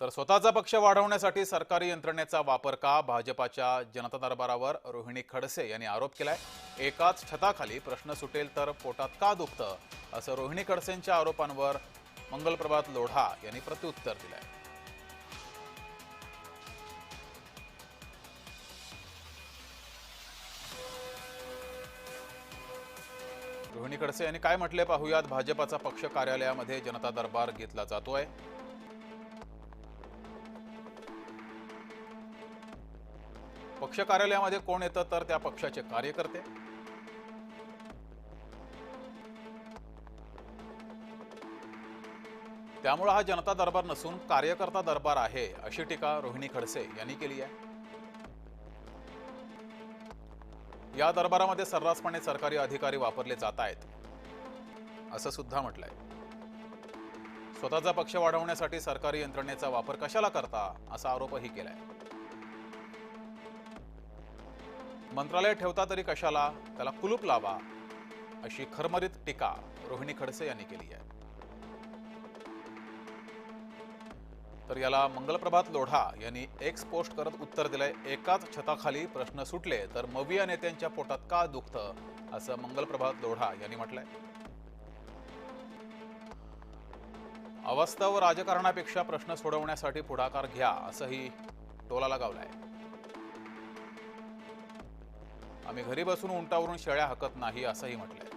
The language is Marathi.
तर स्वतःचा पक्ष वाढवण्यासाठी सरकारी यंत्रणेचा वापर का भाजपाच्या जनता दरबारावर रोहिणी खडसे यांनी आरोप केलाय? एकाच छताखाली प्रश्न सुटेल तर पोटात का दुखतं? असं रोहिणी खडसेंच्या आरोपांवर मंगलप्रभात लोढा यांनी प्रत्युत्तर दिलंय. रोहिणी खडसे यांनी काय म्हटले पाहूयात? भाजपाचा पक्ष कार्यालयामध्ये जनता दरबार घेतला जातोय. पक्ष कार्यालयामध्ये कोण येतं तर त्या पक्षाचे कार्यकर्ते. त्यामुळे हा जनता दरबार नसून कार्यकर्ता दरबार आहे अशी टीका रोहिणी खडसे यांनी केली आहे. या दरबारामध्ये सर्रासपणे सरकारी अधिकारी वापरले जात आहेत असं सुद्धा म्हटलंय. स्वतःचा पक्ष वाढवण्यासाठी सरकारी यंत्रणेचा वापर कशाला करता असा आरोपही केलाय. मंत्रालय ठेवता तरी कशाला? त्याला कुलूप लावा अशी खरमरीत टीका रोहिणी खडसे यांनी केली आहे. तर याला मंगलप्रभात लोढा यांनी एक्स पोस्ट करत उत्तर दिलंय एकाच छताखाली प्रश्न सुटले तर मविया नेत्यांच्या पोटात का दुखतं? असं मंगलप्रभात लोढा यांनी म्हटलंय. अवस्था व राजकारणापेक्षा प्रश्न सोडवण्यासाठी पुढाकार घ्या असंही टोलाला गावलाय. आम्ही घरी बसून उंटावरून शेळ्या हकत नाही असंही म्हटलंय.